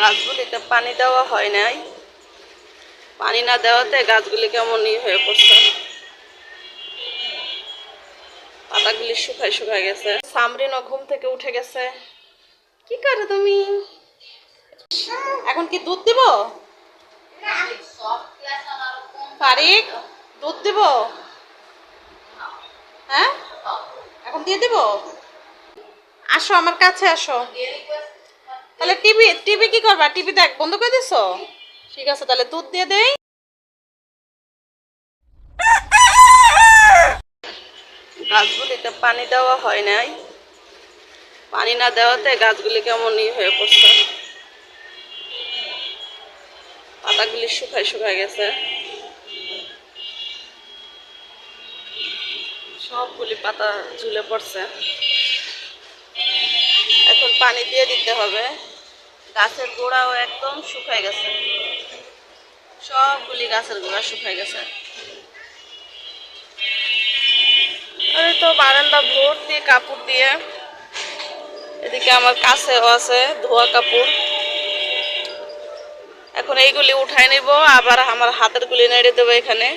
গাছগুলিতে পানি দেওয়া হয় নাই। পানি না দেওয়াতে গাছগুলি কেমন ই হয়ে পড়ছে। পাতাগুলি শুকায় শুকায় গেছে। সামরিনও ঘুম থেকে উঠে গেছে। কি করে তুমি? এখন কি দুধ দিব? ফারিক, দুধ দিব? হ্যাঁ? এখন দিয়ে দিব? আসো আমার কাছে আসো। তাহলে টিভি টিভি কি করবা? টিভি দেখ, বন্ধ করে দিছো? ঠিক আছে, তাহলে দুধ দিয়ে দেই। গাছগুলিতে পানি দেওয়া হয় নাই। পানি না দেওয়াতে গাছগুলি কেমন ই হয়ে পড়ছে। পাতাগুলি শুকায় শুকায় গেছে। সবগুলি পাতা ঝুলে পড়ছে। এখন পানি দিয়ে দিতে হবে। গাছের গোড়াও একদম শুকায় গেছে। সবগুলি গাছের গোড়া শুকায় গেছে। আরে তো বারান্দা ভর্তি কাপড় দিয়ে, এদিকে আমার কাছেও আছে ধোয়া কাপড়। এখন এইগুলি উঠাই নিব, আবার আমার হাতের গুলি নেড়ে দেবো এখানে।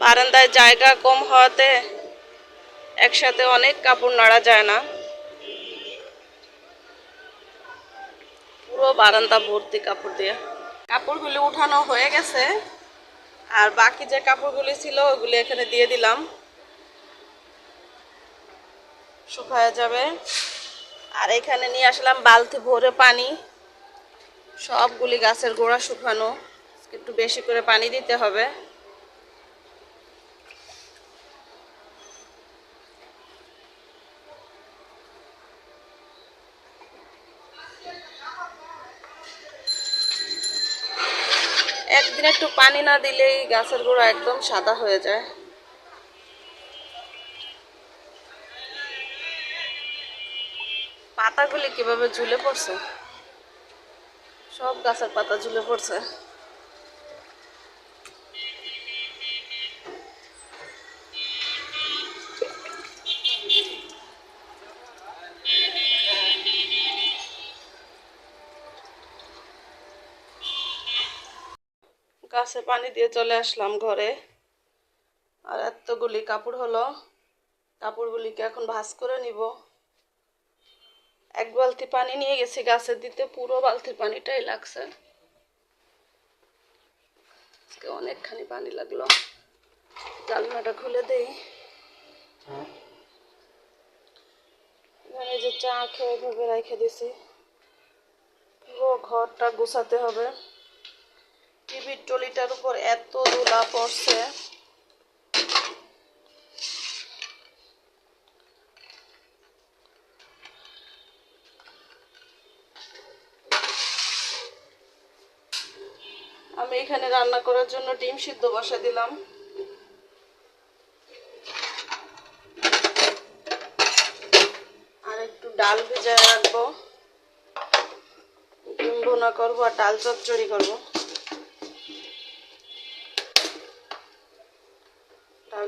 বারান্দায় জায়গা কম হওয়াতে একসাথে অনেক কাপড় নাড়া যায় না। পুরো বারান্দা ভর্তি কাপড় দিয়ে। কাপড়গুলি উঠানো হয়ে গেছে। আর বাকি যে কাপড়গুলি ছিল, ওগুলি এখানে দিয়ে দিলাম। শুকায় যাবে। আর এখানে নিয়ে আসলাম বালতি ভরে পানি। সবগুলি গাছের গোড়া শুকানো। একটু বেশি করে পানি দিতে হবে। একটু পানি না দিলেই গাছের গোড়া একদম সাদা হয়ে যায়। পাতাগুলি কীভাবে ঝুলে পড়ছে? সব গাছের পাতা ঝুলে পড়ছে। গাছে পানি দিয়ে চলে আসলাম ঘরে। আর এতগুলি কাপড় হলো। কাপড়গুলিকে এখন ভাঁজ করে নিব। এক বালতি পানি নিয়ে গেছি গাছে দিতে, পুরো বালতির পানিটাই লাগছে। আজকে অনেকখানি পানি লাগল। জালনাটা খুলে দেই। যে চা খেয়ে এভাবে রেখে দিছি। পুরো ঘরটা গুছাতে হবে। টিভির টলিটার উপর এত ধুলা পড়ছে। আমি এখানে রান্না করার জন্য ডিম সিদ্ধ বসা দিলাম। আর একটু ডাল ভেজায় রাখব। ডিম ভুনা করব আর ডাল চচ্চড়ি করব।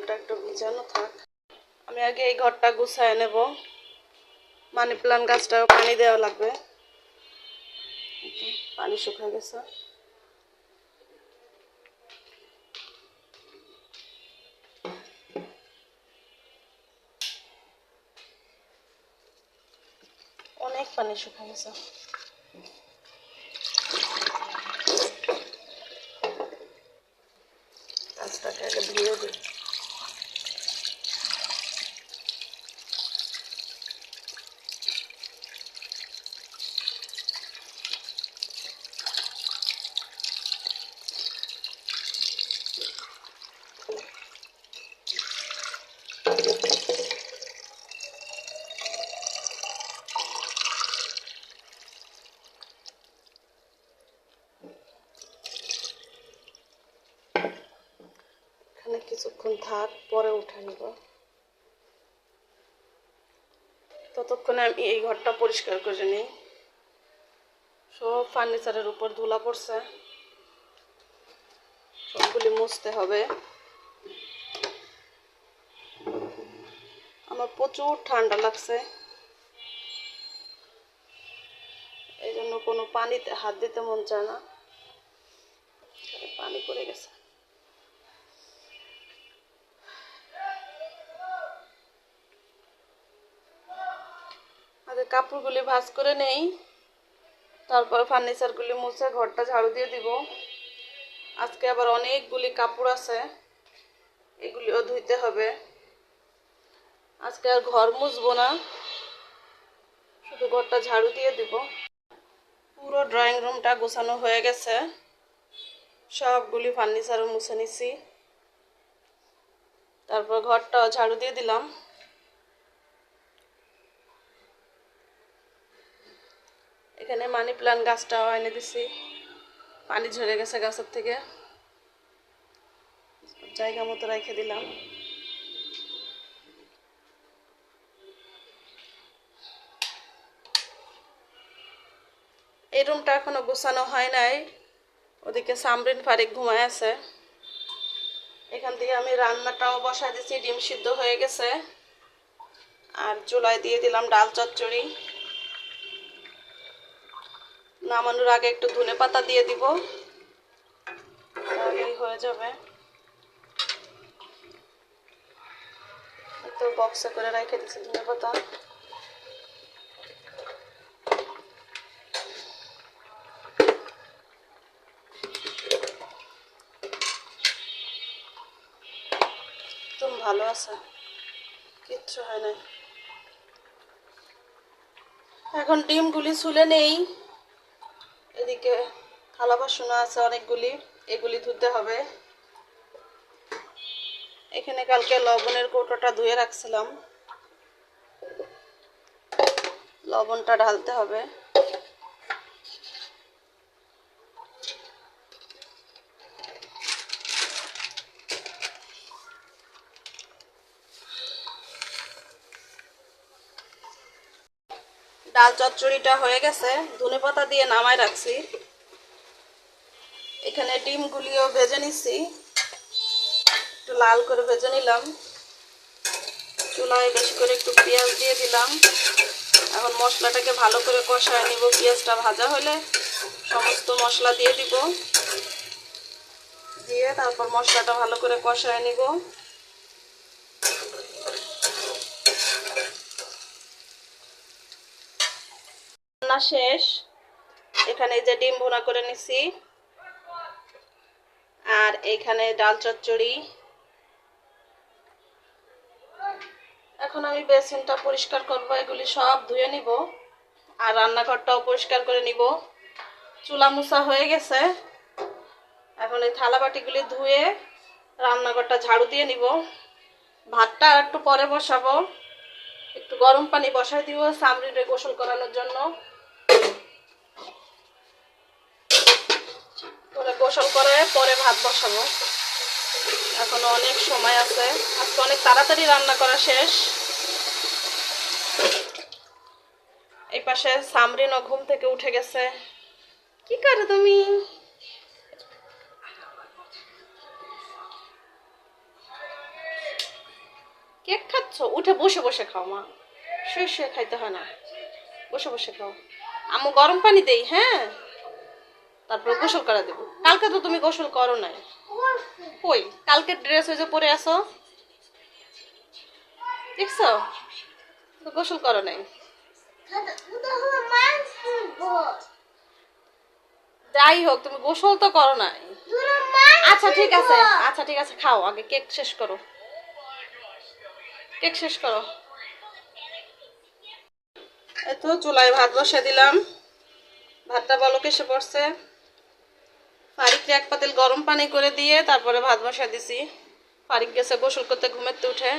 ডালটা একটু ভিজানো থাক। আমি আগে এই ঘরটা গুছায় নেব। মানি প্লান্ট গাছটাও পানি দেওয়া লাগবে। পানি শুকিয়ে গেছে। অনেক পানি শুকিয়ে গেছে। গাছটাকে আগে ধুয়ে দিই। এখানে কিছুক্ষণ থাক, পরে উঠে নিব। ততক্ষণে আমি এই ঘরটা পরিষ্কার করে নিই। সব ফার্নিচারের উপর ধুলা পড়ছে। সবগুলি মুছতে হবে। আমার প্রচুর ঠান্ডা লাগছে। এই জন্য কোনো পানিতে, হাত দিতে মন চায় না। পানি পড়ে গেছে। কাপড়গুলি ভাজ করে নেই। তারপর ফার্নিচারগুলি মুছে ঘরটা ঝাড়ু দিয়ে দিব। আজকে আবার অনেকগুলি কাপড় আছে, এগুলিও ধুইতে হবে। আজকে আর ঘর মুছবো না, শুধু ঘরটা ঝাড়ু দিয়ে দিব। পুরো ড্রয়িং রুমটা গোছানো হয়ে গেছে। সবগুলি ফার্নিচারও মুছে নিছি। তারপর ঘরটা ঝাড়ু দিয়ে দিলাম। এখানে মানি প্লান্ট গাছটাও এনে দিছি। পানি ঝরে গেছে গাছের থেকে। জায়গা মতো রেখে দিলাম। এই রুমটা এখনও গোছানো হয় নাই। ওদিকে সামরিন ফারিক ঘুমায় আছে। এখান থেকে আমি রান্নাটাও বসাই দিচ্ছি ডিম সিদ্ধ হয়ে গেছে। আর চুলায় দিয়ে দিলাম ডাল চচ্চড়ি। নামানোর আগে একটু ধনে পাতা দিয়ে দিব। তাহলেই হয়ে যাবে। তো বক্সে করে রেখে দিচ্ছি ধনে পাতা। একদম ভালো আছে। কিচ্ছু হয় না এখন ডিমগুলি ছুলে নেই। এদিকে থালা বাসন আছে অনেকগুলি, এগুলি ধুতে হবে। এখানে কালকে লবণের কৌটোটা ধুয়ে রাখছিলাম। লবণটা ঢালতে হবে। ডাল চচ্চড়িটা হয়ে গেছে। ধনে পাতা দিয়ে নামায় রাখছি। এখানে ডিমগুলিও ভেজে নিছি একটু লাল করে ভেজে নিলাম। চুলায় বেশি করে একটু পেঁয়াজ দিয়ে দিলাম। এখন মশলাটাকে ভালো করে কষায় নিব। পেঁয়াজটা ভাজা হলে সমস্ত মশলা দিয়ে দিব। দিয়ে তারপর মশলাটা ভালো করে কষায় নিব। রান্না শেষ। এখানে যে ডিম ভুনা করে নিছি। আর এইখানে ডাল চচ্চড়ি। এখন আমি বেসিনটা পরিষ্কার করব, এগুলি সব ধুয়ে নিব। আর রান্নাঘরটাও পরিষ্কার করে নিব। চুলা মুছা হয়ে গেছে। এখন এই থালা বাটিগুলি ধুয়ে রান্নাঘরটা ঝাড়ু দিয়ে নিব। ভাতটা একটু পরে বসাবো। একটু গরম পানি বসাই দিব সামরিরে গোসল করানোর জন্য। পরে গোসল করে, পরে ভাত বসাবো। এখনও অনেক সময় আছে। আজকে অনেক তাড়াতাড়ি রান্না করা শেষ। এই পাশে সামরিনও ঘুম থেকে উঠে গেছে। কি করে তুমি? কেক খাচ্ছ? উঠে বসে বসে খাও, মা। শুয়ে শুয়ে খাইতে হয় না। বসে বসে খাও। আমু গরম পানি দেই হ্যাঁ? তারপর গোসল করা দেবো। কালকে তো তুমি গোসল করো নাই। কই? কালকে ড্রেস হয়ে পরে আসো দেখছ? তো গোসল করো নাই। যাই হোক, তুমি গোসল তো করো নাই। আচ্ছা ঠিক আছে। আচ্ছা ঠিক আছে, খাও। আগে কেক শেষ করো। কেক শেষ করো। এই তো চুলায় ভাত বসে দিলাম। ভাতটা বলক এসে পড়ছে। ফারিককে এক পাতিল গরম পানি করে দিয়ে তারপরে ভাত বসা দিছি। ফারিক গেছে গোসল করতে ঘুমেতে উঠে।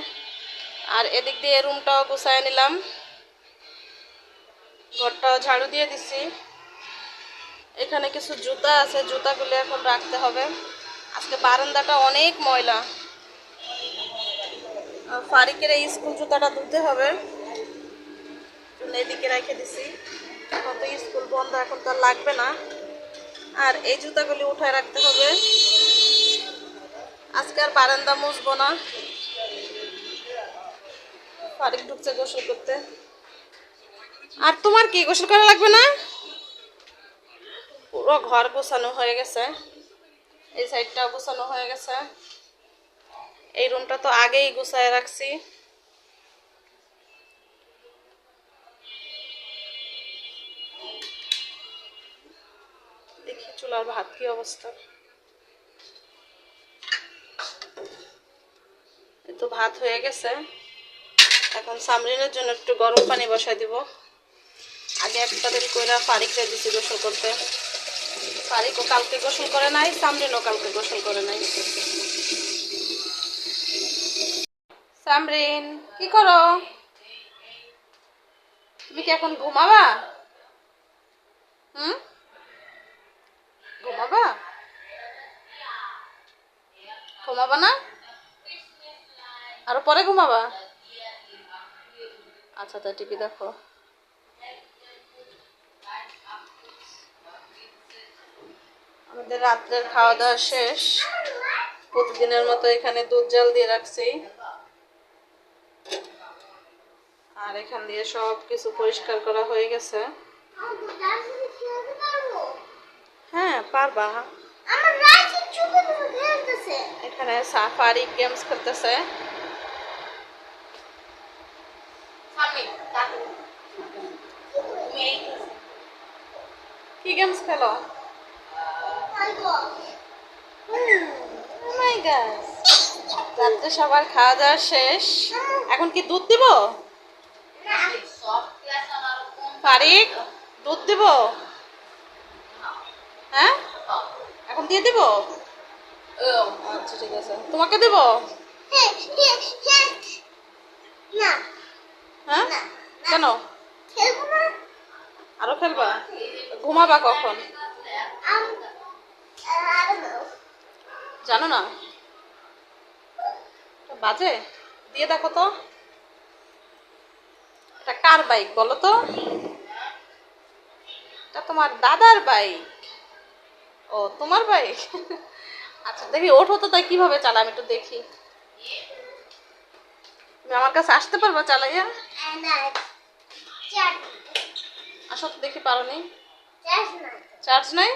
আর এদিক দিয়ে রুমটাও গুছায় নিলাম। ঘরটাও ঝাড়ু দিয়ে দিছি। এখানে কিছু জুতা আছে, জুতাগুলো এখন রাখতে হবে। আজকে বারান্দাটা অনেক ময়লা। ফারিকের এই স্কুল জুতাটা ধুতে হবে। এদিকে রেখে দিছি। এখন তো স্কুল বন্ধ, এখন তো লাগবে না। আর এই জুতাগুলি উঠায় রাখতে হবে। আজকে আর বারান্দা মুছবো না। ফারিক ঢুকছে গোসল করতে। আর তোমার কি, গোসল করা লাগবে না? পুরো ঘর গোছানো হয়ে গেছে। এই সাইডটা গোছানো হয়ে গেছে। এই রুমটা তো আগেই গুছায় রাখছি। চুলার ভাত, কি অবস্থা? তো ভাত হয়ে গেছে। এখন সামরিনের জন্য একটু গরম পানি বসাই দিব। আগে একটা দিন কইরা ফারিকরে দিছি গোসল করতে। ফারিকও কালকে গোসল করে নাই, সামরিনও কালকে গোসল করে নাই। সামরিন, কি করো? তুমি কি এখন ঘুমাবা? হুম? ঘুমাবা? ঘুমাবা না? আরও পরে ঘুমাবা? আচ্ছা তা টিভি দেখো। আমাদের রাত্রের খাওয়া দাওয়া শেষ। প্রতিদিনের মতো এখানে দুধ জাল দিয়ে রাখছি। আর এখান দিয়ে সব কিছু পরিষ্কার করা হয়ে গেছে। হ্যাঁ পারবা। আমার রাইসের চুকে তো খেলতেছে এখানে সাফারি গেমস করতেছে কি গেমস খেলো? মাই গড রাত্রে সবার খাওয়া দাওয়া শেষ। এখন কি দুধ দিব? ফারিক দুধ দিব? হ্যাঁ? এখন দিয়ে দিব? আচ্ছা ঠিক আছে। তোমাকে দেব? হ্যাঁ? কেন? আরও খেলবা? ঘুমাবা কখন. জানো না? বাজে? দিয়ে দেখো তো। এটা কার বাইক বলো তো? এটা তোমার দাদার বাইক। ও, তোমার বাইক আচ্ছা দেখি ওঠো তো, তাই কীভাবে আমি একটু দেখি। তুমি আমার কাছে আসতে পারবা চালাইয়া? আসো তো, দেখি পারো নি। চার্জ নাই?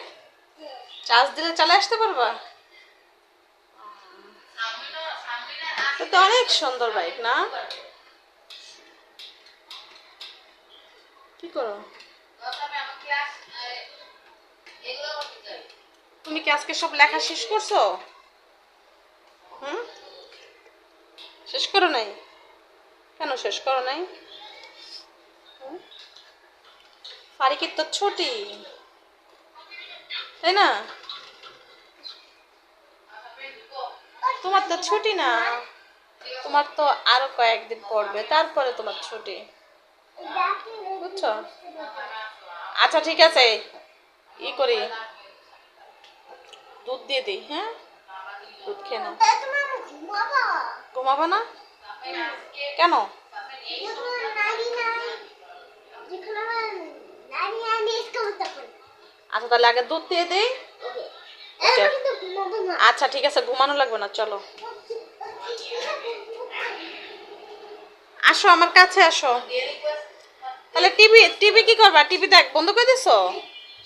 চার্জ দিলে চালে আসতে পারবা? তো অনেক সুন্দর বাইক, না? কি করো? তুমি কি আজকে সব লেখা শেষ করছ? হুম? শেষ করো নাই? কেন শেষ করো নাই? ফারিকের তো ছুটি। তাই না? তোমার তো ছুটি না। তোমার তো আরও কয়েকদিন পড়বে, তারপরে তোমার ছুটি। বুঝছ? আচ্ছা ঠিক আছে। ই করি। দুধ দিয়ে দিই হ্যাঁ? দুধ খেয়ে নাও। ঘুমাবো না? কেন? আচ্ছা তাহলে আগে দুধ দিয়ে দিই। আচ্ছা ঠিক আছে ঘুমানো লাগবে না চলো। আসো আমার কাছে আসো। তাহলে টিভি টিভি কি করবা? টিভি দেখ বন্ধ করে দিছো?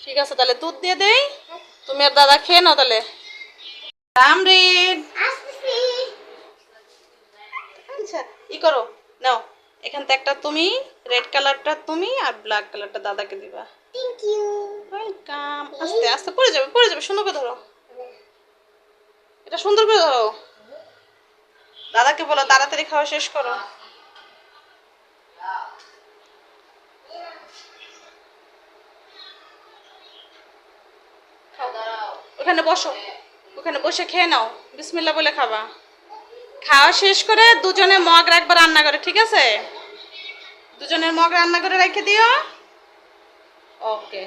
ঠিক আছে তাহলে দুধ দিয়ে দেই। তুমি আর দাদা খেয়ে নাও তাহলে। রামরিন আচ্ছা ই করো নাও। এখান থেকে একটা তুমি রেড কালারটা তুমি আর ব্ল্যাক কালারটা দাদাকে দিবা। থ্যাংক ইউ ওয়েলকাম আস্তে আস্তে পড়ে যাবে পড়ে যাবে সুন্দর করে ধরো। এটা সুন্দর করে ধরো। দাদাকে বলো তাড়াতাড়ি খাওয়া শেষ করো। ওখানে বসো। ওখানে বসে খেয়ে নাও। বিসমিল্লা বলে খাবা। খাওয়া শেষ করে দুজনে মগ রাখবা রান্না করে, ঠিক আছে? দুজনের মগ রান্না করে রেখে দিও। ওকে।